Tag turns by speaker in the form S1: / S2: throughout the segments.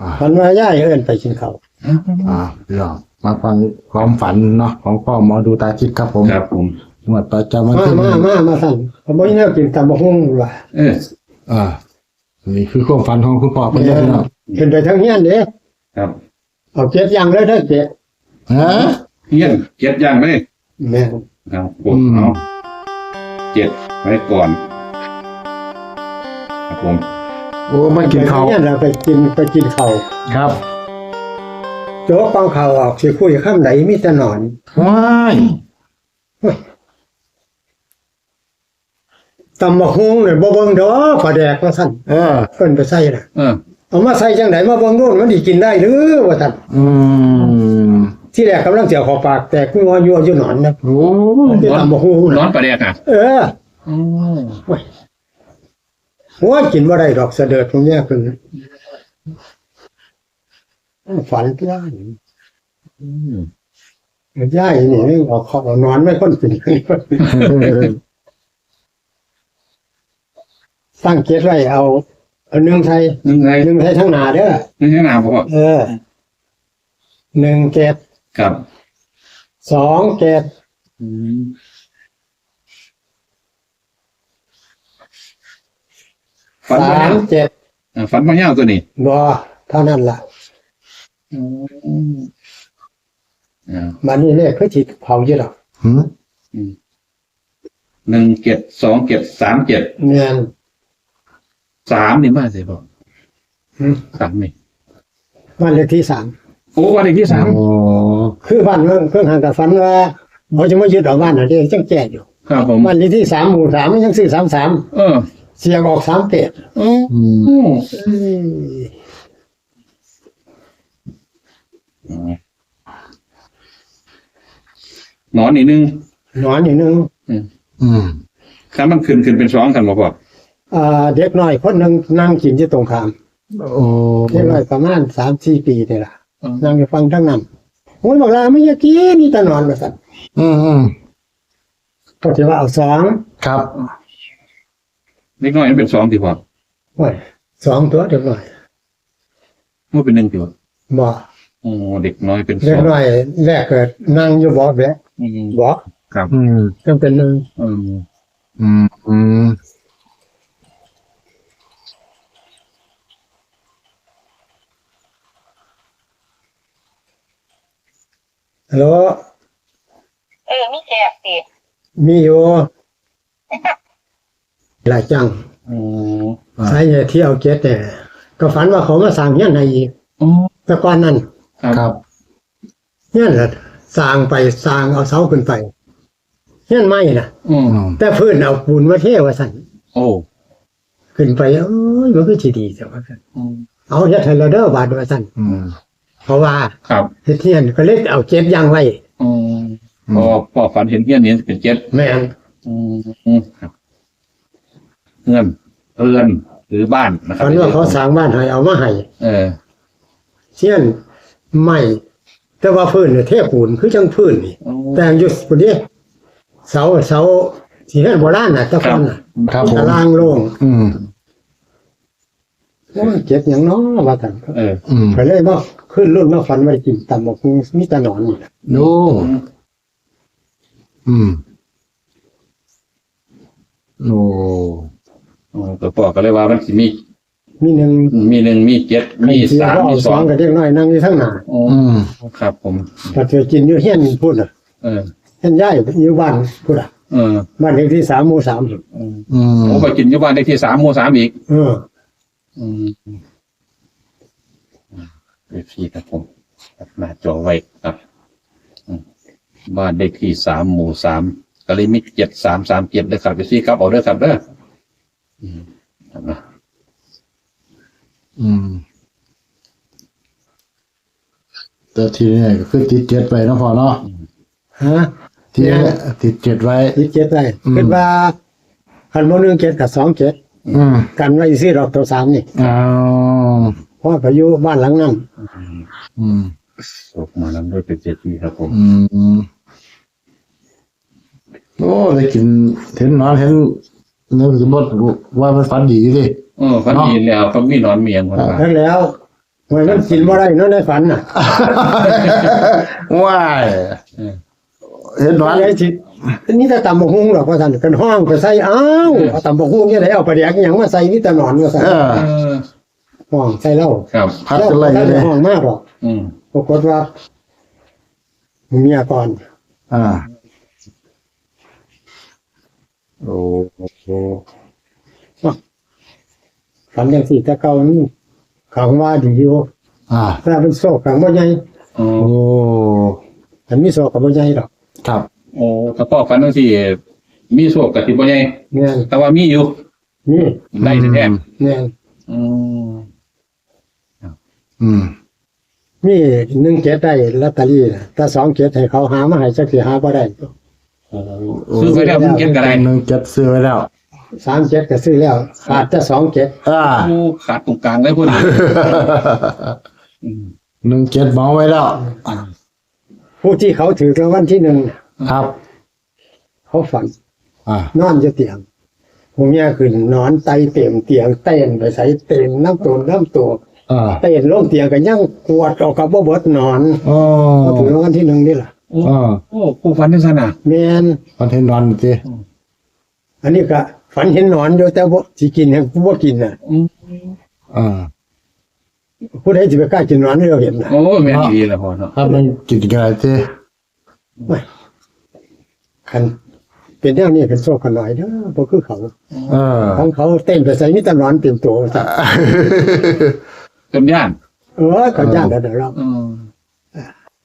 S1: อ่า
S2: ฝันว่าย่ายเอิ้นไปกินข้าว
S1: อ่าพี่น้องมาฟังความฝันเนาะของพ่อหมอดูตาทิพย์ครับผม
S3: ครับผม
S1: งวดประจำวัน
S2: มา
S1: ที่ห
S2: มา
S1: นึ่ง
S2: มามาสั่นเขาบ่มีแนวกินตำบักหุ่งว่ะ
S3: เออ
S1: อ่านี่คือความฝันของคุณพ่อเป็นยังไงเนาะ
S2: ขึ้นไปทางเฮียนเด้
S3: ครับ
S2: เอาเก็บอย่างเลยเด้อเก็บ
S1: ฮะ
S3: เฮียนเจ็ดอย่างเลย
S2: แม่น
S3: ครับผม
S1: อืม
S3: เอาเจ็ดไว้ก่อน ครับผม
S1: โอ้ไม่กินข้าว
S2: ไปทงเฮียนเราไปกินไปกินข้าว
S1: ครับ
S2: โจ๊กกองข้าวออกสิคุยข้ามไหนมีแต่หนอน
S1: ว้าย
S2: ตำบักหุ่งเนี่ยบ่เบิ่งดอกปลาแดกว่าซั่น
S1: เออ
S2: เพิ่นไปใส่น่ะ
S3: เออ
S2: เอามาใส่จังไดมาเบิ่งโน่นมันสิกินได้หรือว่าซั่น
S1: อืม
S2: ที่แรกกำลังเสียวเขอปากแต่กูว่ายั่วอยู่หนอนนะ
S1: โอ้
S2: มันเป็นตำบักหุ่ง
S3: ร้อ
S2: น่ะ
S3: นประเดียกอะ
S2: เออโอ้ย โอ้ยกินบ่ได้ดอกเสด็จตรงเนี้ยคือฝันย่ายย่ายนี่ไม่ออกขอบนอนไม่ค่อนกินตั้งเกตไว้เอาเอาหนึ่งไทย
S3: นึงไง
S2: หนึ่งไทยทั้งหนาเด้อ
S3: นึงให้หนาพ่อ
S2: เออหนึ่งเกต
S3: ครับ
S2: สองเกต
S3: อืมฝัน
S2: สา
S3: มา
S2: มเจ็ด
S3: เออฝันมาเงาตัวนี้
S2: บอเท่านั้นล่ะ
S3: อ่า
S2: มันนี่เนี่ยคือจิตเผาเยอะหรอก
S1: หืม
S3: หนึ่งเจ็ดสองเจ็ดสามเจ็ด
S2: เนียน
S3: สามนี่มาสิพ่อ
S2: หืม
S3: สามนี่
S2: บ้านเลขที่สาม
S3: โอ้วันเลขที่สาม
S1: โอ้
S2: คือบ้านเมืองเครื่องห่างกับฝันว่าเขาจะมายึดเอาบ้านอะไรจังแก่อยู่
S3: ครับผม
S2: บ้านเลขที่สามหมู่สามมันยังซื้อสามสาม
S3: เออ
S2: เสียงออกสามเปด
S3: โอ้
S1: อืม
S3: หนอนอีกหนึง
S2: หนอนอยู่หนึง
S1: อืม
S3: ถ้ามันขึ้นขึ้นเป็นสองกันบ่พ่อ
S2: อ่าเด็กน้อยคนหนึ่งนั่งกินที่ตรงข้าม
S1: โอ้
S2: เด็กน้อยประมาณสามสี่ปีนี่ล่ะนั่งอยู่ฟังทั้งนั้นโอ้ยบอกลาไม่อยากกินนี่แต่นอนมาสั่น
S1: อืมอืม
S2: ก็ถือว่าเอาสอง
S1: ครับ
S3: เล็กน้อยมันเป็นสองทีพ่อ
S2: โอ้ยสองตัวเด็กน้อย
S3: มันเป็นหนึ่งทีพ่อ
S2: บ่
S3: โอ้เด็กน้อยเป็นส
S2: เด็
S3: อกง
S2: น้อยแรกเกิดนั่งอยู่บ่อแบะ
S3: อืม
S2: บ่
S3: ครับ
S1: อืม
S2: ต้องเป็นหนึ่ง
S3: อืม
S1: อืมอืม
S2: ฮัลโหล
S4: เออมีแขกสิ
S2: มีอยู่ หลายจัง
S3: โอ้
S2: สาเหตุที่เอาเจ็ดเนี่ยก็ฝันว่าเขามาสร้างเงี้ยนในอีก
S3: โอ้
S2: แต่ก่อนนั้น
S1: ครับ
S2: เงี้ยนละสร้างไปสร้างเอาเสาขึ้นไปเงี้ยนไม่นะ
S3: อืม
S1: อืม
S2: แต่พื้นเอาปูนมาเทว่าสั่น
S3: โอ้
S2: ขึ้นไปเอ้ยมันก็จีดีแต่ว่าซั่น
S3: อืม
S2: เอาเฮ็ดให้เราเด้อบาดว่าสั่น
S1: อืม
S2: เพราะว่า
S3: ครับ
S2: เฮ็ดเทียนก็เลยเอาเจ็ดอย่างไว้
S3: อืมพอพอฝันเห็นเงี้ยนี้เป็นเจ็ด
S2: แม่น
S3: อืมอืมครับ เงื่อนเรือนหรือบ้านนะครั
S2: ฝันว่าเขาสร้างบ้านให้เอามาให้
S3: เออ
S2: เทียนไม่แต่ว่าพื้นเนี่ยเทปูนคือจังพื้นนี่
S3: โอ้
S2: แต่งอยู่ปุ่นนี้เสาเสาสีเฮ็ดโบราณน่ะแตะกอนน่ะ
S1: ครับผม
S2: ตารางโล่ง
S1: อืม
S2: โอ้ยเจ็บอย่างน้อว่ากัน
S3: เออ
S1: อืม
S2: ไปเลยว่าขึ้นรุ่นมาฟันไว้กินตำบอกมีแตะหนอนนี่ล่ะ
S1: โอ้อืมโอ้
S3: โอ้ ตัวพ่อก็เลยว่ามันสิมี
S2: มีหนึ่ง
S3: มีหนึ่งมีเจ็ดมี
S2: ใครเสีย
S3: สาม
S2: ก็
S3: มี
S2: เอา
S3: ส
S2: ส
S3: อ
S2: อง
S3: ง
S2: กับเด็กน้อยนั่งอยู่ทั้งหน้า
S3: โอ้
S1: อืม
S3: ครับ ผม
S2: ปัดไปกินอยู่เฮียนพูดอะ
S3: เออ
S2: เฮียนย่ายอยู่บ้านพูดอะ
S3: เออ
S2: บ้านเลขที่สามหมู่สาม
S3: อืม
S1: อืม
S3: ผมไปกินที่บ้านเลขที่สามหมู่สามอีก
S2: เออ
S3: อืมเอฟซีครับผมครับหน้าจอไว้ครับอืมบ้านเลขที่สามหมู่สามก็เลยมีเจ็ดสามสามเจ็ดเลยครับเอฟซีครับเอาเด้อครับเด้อ อืมครับนะ
S1: อืมแต่ทีนี้ก็คือติดเจ็ดไปเนาะพอเนาะ
S2: ฮะ
S1: ทีนี้ติดเจ็ดไว้
S2: ที่เจ็ดได้
S1: อืม
S2: คิดว่าคันโมหนึ่งเจ็ดกับสองเจ็ด
S1: อืม
S2: กันไว้ซื้อดอกตัวสามนี่
S1: อ้าว
S2: เพราะว่าพายุบ้านหลังนั้น
S1: อืม
S3: ออกมาแล้วด้วยเป็นเจ็ดปีครับผม
S1: อืม โอ้ได้กินเห็นนอนเห็น นึกสมมติว่ามันฝันดีดิ
S3: เออฟันดีแล้วก็มีหนอนเมียงคนละ
S2: แล้วแล้วหวยมันกินบ่ได้เนาะในฝันน่ะ
S1: ว้าย
S3: เออ
S1: เห็นหนอน
S2: ไอ้สินี่แต่ตำบกฮุ้งหรอกว่าซั่นกันห้องไปใส่อ้าวเอาตำบกฮุ้งยังไงเอาปลาแดกหยังมาใส่นี่แต่หนอนว่าซั่น
S1: เออ
S3: เออ
S2: ห้องใส่เหล้า
S3: ครับ
S1: พัดกันเลย
S2: แล้ว
S1: เลย
S2: ห้องมากหรอก
S3: อืม
S2: ปรากฏว่าเมียก่อน
S1: อ่า โอ้โห
S2: ฝันจังซี่แต่เก่านี่ขังว่าดีอยู่
S1: อ่า
S2: ถ้าเป็นโซกขังบ่ใหญ่
S3: โอ้
S1: โอ้
S2: อันมีโซกก็บ่ใหญ่ดอก
S1: ครับ
S3: โอ้ถ้าพ่อฟันทั้งที่มีโชคกับที่บ่ใหญ่
S2: แม่น
S3: แต่ว่ามีอยู่
S2: นี่
S3: ได้แท้
S2: แม่น
S3: ๆอืม
S1: อืม
S2: มี1เกตได้ลอตเตอรี่น่ะแต่2เกตให้เขาหามาให้จักสิหาบ่ได้
S3: ซื้อไปแล้วมึงเก็บกันไร
S1: หนึ่งเจ็ดซื้อไว้แล้ว
S2: 3เกตก็ซื้อแล้วขาดแต่2เกต
S1: อ่า
S3: โอ้ขาดตรงกลางเลยพุ่นอืม
S1: หนึ่งเจ็ดเมาไว้แล้ว
S2: ผู้ที่เขาถือรางวัลที่หนึ่ง
S1: ครับ
S2: เขาฝัน
S1: อ่าน
S2: อนอยู่เตียงผมเนี่ยขึ้นนอนไตเต็มเตียงเต้นไปใส่เต้นน้ำตัวน้ำตัว
S1: อ่า
S2: เต้นลงเตียงก็ยังกวดออกกับบ่เบิดนอน
S1: โอ้
S2: เขาถือรางวัลที่หนึ่งนี่ล่ะ
S3: โอ้
S1: อ่า
S3: โอ้ผู้ฟันที่สนะ
S2: แมน
S1: คอนเทนต์นอนสิ
S2: อันนี้ก็ฝันเห็นหนอนอยู่แต่บ่สิกินให้บ่กินน่ะ
S3: อืม
S1: อ่า
S2: ผู้ใดสิไปกล้ากินหนอนให้เราเห็นน่ะ
S3: โอ้แม่นดีแล้วพ่อเนาะ
S1: ครับมันกินกันอะไรสิ
S2: คันเป็นแนวนี้เป็นโซกันหน่อยเด้อบ่คือเขา
S1: เออ
S2: ของเขาเต้นไปใส่มีแต่หนอนเต็มตัวจ้ะ
S3: จนย่าน
S2: เออก็ยากแล้วเด้อเรา
S3: อืม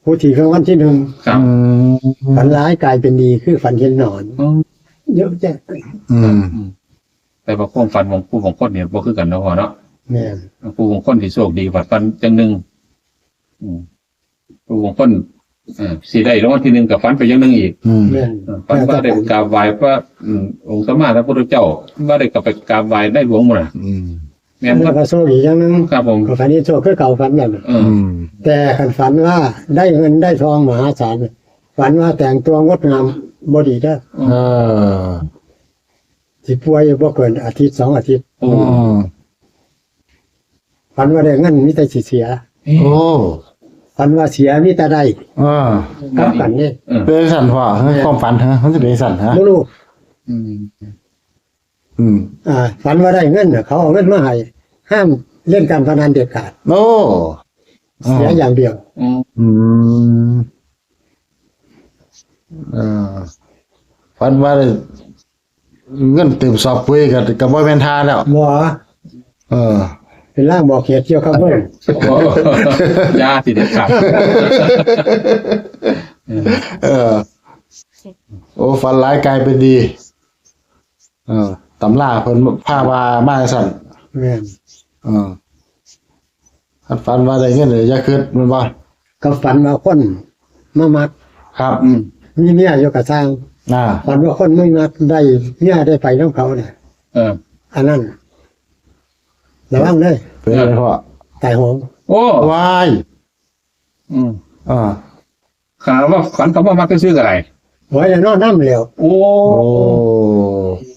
S2: ผู้ที่รางวัลที่หนึ่ง
S3: ครับ
S1: อืม
S2: ฝันร้ายกลายเป็นดีคือฝันเห็นหนอน
S3: อืม
S2: เยอะแยะ
S1: อืม
S3: แต่ว่าความฝันของผู้ของคนเนี่ยบ่คือกันเนาะพ่อเนาะ
S2: แม่น
S3: ผู้ของคนที่โชคดีฝันฝันจังหนึ่งอืมผู้ของคนเอ่อสีได้รางวัลที่หนึ่งกับฝันไปอยังหนึ่งอีก
S1: อืม
S2: แม่น
S3: เออฝันว่าได้กราบไหว้พระอืมองค์สมมาพระพุทธเจ้าว่าได้กลับไปกราบไหว้ได้หลวงหมดน่ะ
S1: อืม
S3: แม่
S2: อัน
S3: น
S2: นี้
S3: ก็
S2: ก็โชคอีกอย่างหนึง
S3: ครับผม
S2: ก็ฝันนี้โชคคือเก่าฝันนั่นน่ะ
S3: เออ
S1: อืม
S2: แต่คันฝันว่าได้เงินได้ทองมหาศาลฝันว่าแต่งตัวงดงามบ่ดีเด้อ
S1: เออ
S2: สิป่วยบ่เกินอาทิตย์สองอาทิตย์
S3: โอ้
S1: อืม
S2: ฝันว่าได้เงินมีแต่สิเสีย
S1: โอ้
S2: ฝันว่าเสียมีแต่ได้
S1: อ่าก
S2: ลับกันนี่
S3: เออ
S1: เป็นสันพ่อฮะความฝันฮะมันจะเป็นสันฮะ
S2: บ่รู้
S3: อืม
S1: อืม
S2: อ่าฝันว่าได้เงินน่ะเขาเอาเงินมาให้ห้ามเล่นการพนันเด็ดขาด
S1: โอ้
S2: เสียอย่างเดียว
S3: อืม
S1: อืมเออฝันว่าได้เงินเต็มสอบปุ้ยกับกับว่าแมนทาแล้ว
S2: บ่
S1: เออ
S2: เป็นร่างบอกเหตุเกี่ยวกับเงิน
S3: โอ้ยาสิเด็ดขาด
S1: เออ โอ้ฝันร้ายกลายเป็นดี เออ ตำราเพิ่นผ้าว่ามาสั่น
S2: แม่น
S1: เออคันฝันว่าได้เงินเลยจะขึ้นมันบ่
S2: ก็ฝันว่าคนมามัก
S1: ครับ
S3: อืม
S2: มีเมียอยู่กับสร้าง
S1: อ่า
S2: ฝันว่าคนไม่มักได้เมียได้ไปน้องเขาเนี่ย
S3: เออ
S2: อันนั้นระวังเลย
S1: เป็นไรพ่อ
S2: ตายโหง
S3: โอ้
S1: วาย
S3: อืม
S1: อ่า
S3: ขาว่าฝันคำว่ามักจะซื้ออะไร
S2: ไว้แล้วนอนน้ำเหลว
S3: โอ้
S1: โอ้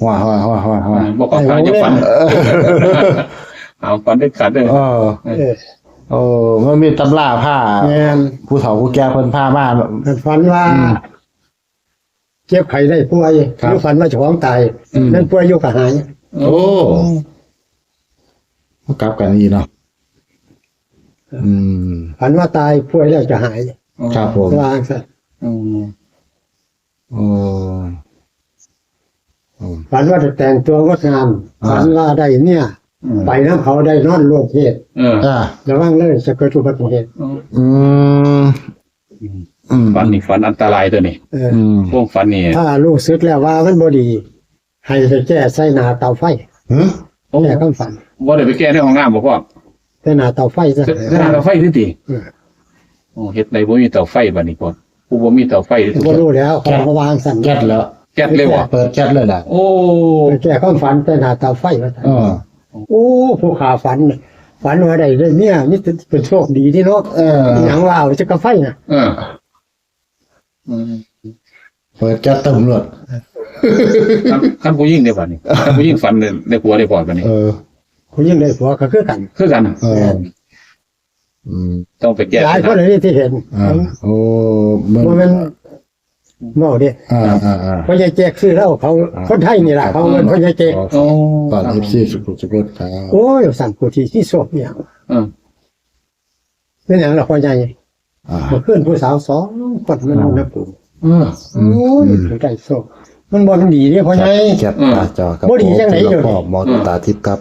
S1: ว้าว้าว้าว้าว้า
S3: บอกว่าขาจะฝันเอาฝันได้ขาดเลย
S1: เออ
S2: เออ
S1: โอ้มันมีตำราผ้า
S2: แม่น
S1: ผู้เฒ่าผู้แก่เพิ่นผ้ามา
S2: ฝันว่า
S1: อืม
S2: เจ็บไข้ได้ป่วย
S1: ครับ
S2: หรือฝันว่าเจ้าของตาย
S1: อืม
S2: นั่นป่วยอยู่กับหาย
S1: โอ้กลับกันอีกเนาะอืม
S2: ฝันว่าตายป่วยแล้วจะหาย
S1: ครับผม
S2: วางซะ
S3: อืม
S1: โอ้โอ้
S2: ฝันว่าจะแต่งตัวงดงาม
S1: อ่า
S2: ฝันว่าได้เนี่ย
S3: อืม
S2: ไปน้ำเขาได้นอนโลกเหตุ
S3: เออ
S1: อ่า
S2: ระวังเลยจะเกิดอุบัติเหตุ
S1: อืมอืม
S3: ฝันนี่ฝันอันตรายตัวนี้
S2: เออ
S1: อืม
S3: พวกฝันนี่
S2: ถ้าลูกซึกแล้วว่ามันบ่ดี ให้ไปแก้ใส่หนาเตาไฟ
S1: หือ
S2: แก้คำฝัน
S3: ว่าได้ไปแก้ในห้องน้ำบ่พ่อ
S2: ใส่หนาเตาไฟซะ
S3: เวลาเราไฟที่ตี
S2: เออ
S3: โอ้เฮ็ดในบ่มีเตาไฟบัดนี้พ่อผู้บ่มีเตาไฟที่
S2: บ่รู้แล้วเขาเขาวางสั่น
S1: แก๊สแล้ว
S3: แก๊สเลยว่ะ
S1: เปิดแก๊สเลยล่ะ
S3: โอ้
S2: ไปแก้คำฝันใส่หนาเตาไฟว่าซั่น
S1: เออ
S2: โอ้ผู้ขาฝันน่ะฝันว่าได้ได้เนี่ยนี่เป็นโชคดีที่เนาะ
S1: เออ
S2: หยังว่าเอาจะกระไฟน่ะ
S3: เอออืม
S1: เปิดแก๊สเต็มเลย
S3: คันคันผู้หญิงได้บัดนี้คันผู้หญิงฝันได้ได้ผัวได้พอบัดนี้
S1: เออ
S2: ผู้ยิ่งได้ผัวก็คือกัน
S3: คือกัน
S1: เอออืม
S3: ต้องไปแก้
S2: หลายคนเลยที่เห็น
S1: อ่าโอ้เบิ่ง
S2: ว่ามัน เมาเด้
S1: อ่าอ่าอ่า
S2: พ่อใหญ่แจกซื้อแล้วเขาคนไทยนี่แหละเขาเงินพ่อใหญ่แจก
S3: โอ้
S1: ตอน FC สุขุสุขดครับ
S2: โอ้ยสั่นกูที่ที่ศพเนี่ย
S3: เออ
S2: เป็นอย่างเราพ่อใหญ่
S1: อ่า
S2: เมื่อคืนผู้สาวสองคนมันนนะปู่
S3: เออ
S2: โอ้ยผู้ใจศพมันบ่มันดีเนี่ยพ่อใหญ่
S1: แคปหน้าจอครับ
S2: บ่ดีจังไหน
S1: ผม
S2: เดี๋ยวนี้
S1: พ่อหมอตาทิพย์ครับ